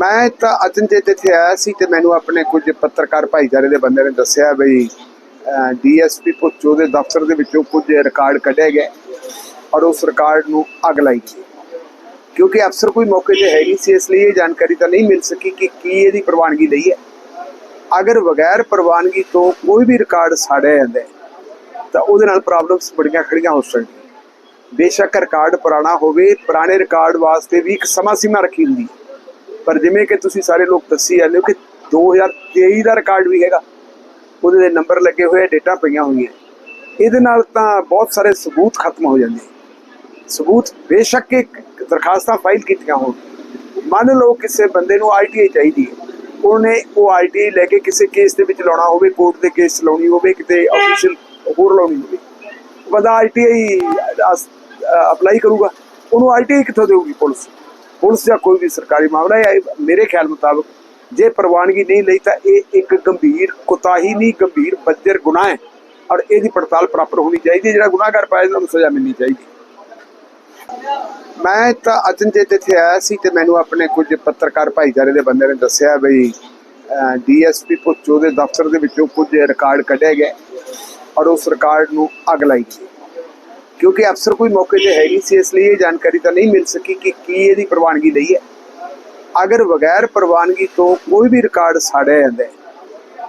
ਮੈਂ ਤਾਂ ਅਚਨਚੇਤ ਇੱਥੇ ਆਇਆ ਸੀ ਤੇ ਮੈਨੂੰ ਆਪਣੇ ਕੁਝ ਪੱਤਰਕਾਰ ਭਾਈਚਾਰੇ ਦੇ ਬੰਦੇ ਨੇ ਦੱਸਿਆ ਬਈ ਡੀਐਸਪੀ ਪੁੱਛੋ ਦੇ ਦਫ਼ਤਰ ਦੇ ਵਿੱਚੋਂ ਕੁਝ ਰਿਕਾਰਡ ਕੱਢੇ ਗਏ ਔਰ ਉਸ ਰਿਕਾਰਡ ਨੂੰ ਅੱਗ ਲਾਈ ਗਈ। ਕਿਉਂਕਿ ਅਫਸਰ ਕੋਈ ਮੌਕੇ ਤੇ ਹੈ ਨਹੀਂ ਸੀ, ਇਸ ਲਈ ਇਹ ਜਾਣਕਾਰੀ ਤਾਂ ਨਹੀਂ ਮਿਲ ਸਕੀ ਕਿ ਕੀ ਇਹਦੀ ਪ੍ਰਵਾਨਗੀ ਲਈ ਹੈ। ਅਗਰ ਬਗੈਰ ਪ੍ਰਵਾਨਗੀ ਤੋਂ ਕੋਈ ਵੀ ਰਿਕਾਰਡ ਸਾੜਿਆ ਜਾਂਦਾ ਤਾਂ ਉਹਦੇ ਨਾਲ ਪ੍ਰੋਬਲਮਸ ਬੜੀਆਂ ਖੜੀਆਂ ਹੋ ਸਕਦੀਆਂ। ਬੇਸ਼ੱਕ ਰਿਕਾਰਡ ਪੁਰਾਣਾ ਹੋਵੇ, ਪੁਰਾਣੇ ਰਿਕਾਰਡ ਵਾਸਤੇ ਵੀ ਇੱਕ ਸਮਾਂ ਸੀਮਾ ਰੱਖੀ ਹੁੰਦੀ ਹੈ। ਪਰ ਜਿਵੇਂ ਕਿ ਤੁਸੀਂ ਸਾਰੇ ਲੋਕ ਦੱਸੀ ਜਾਂਦੇ ਹੋ ਕਿ 2023 ਦਾ ਰਿਕਾਰਡ ਵੀ ਹੈਗਾ। ਉਹਦੇ ਦੇ ਨੰਬਰ ਲੱਗੇ ਹੋਏ ਡੇਟਾ ਪਈਆਂ ਹੋਈਆਂ। ਇਹਦੇ ਨਾਲ ਤਾਂ ਬਹੁਤ ਸਾਰੇ ਸਬੂਤ ਖਤਮ ਹੋ ਜਾਂਦੇ। ਸਬੂਤ ਬੇਸ਼ੱਕ ਇੱਕ ਦਰਖਾਸਤਾਂ ਫਾਈਲ ਕੀਤੀਆਂ ਹੋਣ। ਮੰਨ ਲਓ ਕਿਸੇ ਬੰਦੇ ਨੂੰ ਆਈਟੀਆਈ ਚਾਹੀਦੀ ਹੈ। ਉਹਨੇ ਉਹ ਆਈਟੀਆਈ ਲੈ ਕੇ ਕਿਸੇ ਕੇਸ ਦੇ ਵਿੱਚ ਲਾਉਣਾ ਹੋਵੇ, ਕੋਰਟ ਦੇ ਕੇਸ ਲਾਉਣੀ ਹੋਵੇ, ਕਿਤੇ ਆਫੀਸ਼ੀਅਲ ਹੋਰ ਲਾਉਣੀ ਹੋਵੇ। ਬੰਦਾ ਆਈਟੀਆਈ ਅਪਲਾਈ ਕਰੂਗਾ। ਉਹਨੂੰ ਆਈਟੀਆਈ ਕਿੱਥੋਂ ਦੇਊਗੀ ਪੁਲਿਸ? ਪੁਲਿਸ ਜਾਂ ਕੋਈ ਵੀ ਸਰਕਾਰੀ ਮਾਮਲਾ ਹੈ ਮੇਰੇ ਖਿਆਲ ਮੁਤਾਬਕ ਜੇ ਪ੍ਰਵਾਨਗੀ ਨਹੀਂ ਲਈ ਤਾਂ ਇਹ ਇੱਕ ਗੰਭੀਰ, ਕੁਤਾਹੀ ਨਹੀਂ, ਗੰਭੀਰ ਬੱਜਰ ਗੁਨਾਹ ਹੈ ਔਰ ਇਹਦੀ ਪੜਤਾਲ ਪ੍ਰਾਪਰ ਹੋਣੀ ਚਾਹੀਦੀ ਹੈ। ਜਿਹੜਾ ਗੁਨਾਹਗਾਰ ਪਾਇਆ ਜਾਂਦਾ, ਉਹਨੂੰ ਸਜ਼ਾ ਮਿਲਣੀ ਚਾਹੀਦੀ ਮੈਂ ਤਾਂ ਅਚਨਚੇਤ ਇੱਥੇ ਆਇਆ ਸੀ ਤੇ ਮੈਨੂੰ ਆਪਣੇ ਕੁਝ ਪੱਤਰਕਾਰ ਭਾਈਚਾਰੇ ਦੇ ਬੰਦੇ ਨੇ ਦੱਸਿਆ ਬਈ ਡੀਐਸਪੀ ਪੁੱਛੋ ਦੇ ਦਫ਼ਤਰ ਦੇ ਵਿੱਚੋਂ ਕੁਝ ਰਿਕਾਰਡ ਕੱਢੇ ਗਏ ਔਰ ਉਸ ਰਿਕਾਰਡ ਨੂੰ ਅੱਗ ਲਾਈ ਗਈ ਕਿਉਂਕਿ ਅਫਸਰ ਕੋਈ ਮੌਕੇ ਤੇ ਹੈ ਨਹੀਂ ਸੀ ਇਸ ਲਈ ਇਹ ਜਾਣਕਾਰੀ ਤਾਂ ਨਹੀਂ ਮਿਲ ਸਕੀ ਕਿ ਕੀ ਇਹਦੀ ਪ੍ਰਵਾਨਗੀ ਲਈ ਹੈ। ਅਗਰ ਬਗੈਰ ਪ੍ਰਵਾਨਗੀ ਤੋਂ ਕੋਈ ਵੀ ਰਿਕਾਰਡ ਸਾੜਿਆ ਜਾਂਦਾ ਹੈ,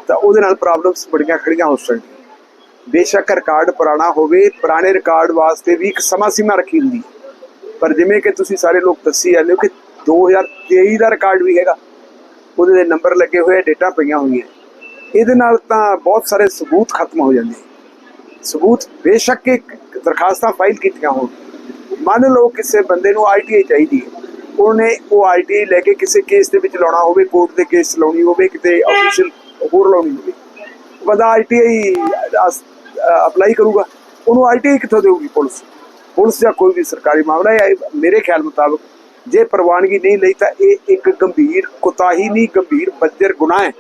ਤਾਂ ਉਹਦੇ ਨਾਲ ਪ੍ਰੋਬਲਮਸ ਬੜੀਆਂ ਖੜੀਆਂ ਹੋ ਸਕਦੀਆਂ ਬੇਸ਼ੱਕ ਰਿਕਾਰਡ ਪੁਰਾਣਾ ਹੋਵੇ ਪੁਰਾਣੇ ਰਿਕਾਰਡ ਵਾਸਤੇ ਵੀ ਇੱਕ ਸਮਾਂ ਸੀਮਾ ਰੱਖੀ ਹੁੰਦੀ ਹੈ। ਪਰ ਜਿਵੇਂ ਕਿ ਤੁਸੀਂ ਸਾਰੇ ਲੋਕ ਦੱਸੀ ਜਾਂਦੇ ਹੋ ਕਿ 2023 ਦਾ ਰਿਕਾਰਡ ਵੀ ਹੈਗਾ ਉਹਦੇ ਦੇ ਨੰਬਰ ਲੱਗੇ ਹੋਏ ਡੇਟਾ ਪਈਆਂ ਹੋਈਆਂ ਇਹਦੇ ਨਾਲ ਤਾਂ ਬਹੁਤ ਸਾਰੇ ਸਬੂਤ ਖਤਮ ਹੋ ਜਾਂਦੇ ਸਬੂਤ ਬੇਸ਼ੱਕ ਇੱਕ ਦਰਖਾਸਤਾਂ ਫਾਈਲ ਕੀਤੀਆਂ ਹੋਣ। ਮੰਨ ਲਓ ਕਿਸੇ ਬੰਦੇ ਨੂੰ ਆਈਟੀਆਈ ਚਾਹੀਦੀ ਹੈ। ਉਹਨੇ ਉਹ ਆਈਟੀਆਈ ਲੈ ਕੇ ਕਿਸੇ ਕੇਸ ਦੇ ਵਿੱਚ ਲਾਉਣਾ ਹੋਵੇ ਕੋਰਟ ਦੇ ਕੇਸ ਲਾਉਣੀ ਹੋਵੇ, ਕਿਤੇ ਆਫੀਸ਼ੀਅਲ ਹੋਰ ਲਾਉਣੀ ਹੋਵੇ। ਬੰਦਾ ਆਈਟੀਆਈ ਅਪਲਾਈ ਕਰੂਗਾ। ਉਹਨੂੰ ਆਈਟੀਆਈ ਕਿੱਥੋਂ ਦੇਊਗੀ ਪੁਲਿਸ? ਪੁਲਿਸ ਜਾਂ ਕੋਈ ਵੀ ਸਰਕਾਰੀ ਮਾਮਲਾ ਹੈ ਮੇਰੇ ਖਿਆਲ ਮੁਤਾਬਕ ਜੇ ਪ੍ਰਵਾਨਗੀ ਨਹੀਂ ਲਈ ਤਾਂ ਇਹ ਇੱਕ ਗੰਭੀਰ, ਕੁਤਾਹੀ ਨਹੀਂ, ਗੰਭੀਰ, ਬੱਜਰ ਗੁਨਾਹ ਹੈ।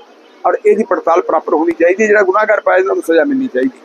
ਔਰ ਇਹਦੀ ਪੜਤਾਲ ਪ੍ਰਾਪਰ ਹੋਣੀ ਚਾਹੀਦੀ ਹੈ। ਜਿਹੜਾ ਗੁਨਾਹਗਾਰ ਪਾਇਆ ਜਾਂਦਾ ਉਹਨੂੰ ਸਜ਼ਾ ਮਿਲਣੀ ਚਾਹੀਦੀ ਹੈ।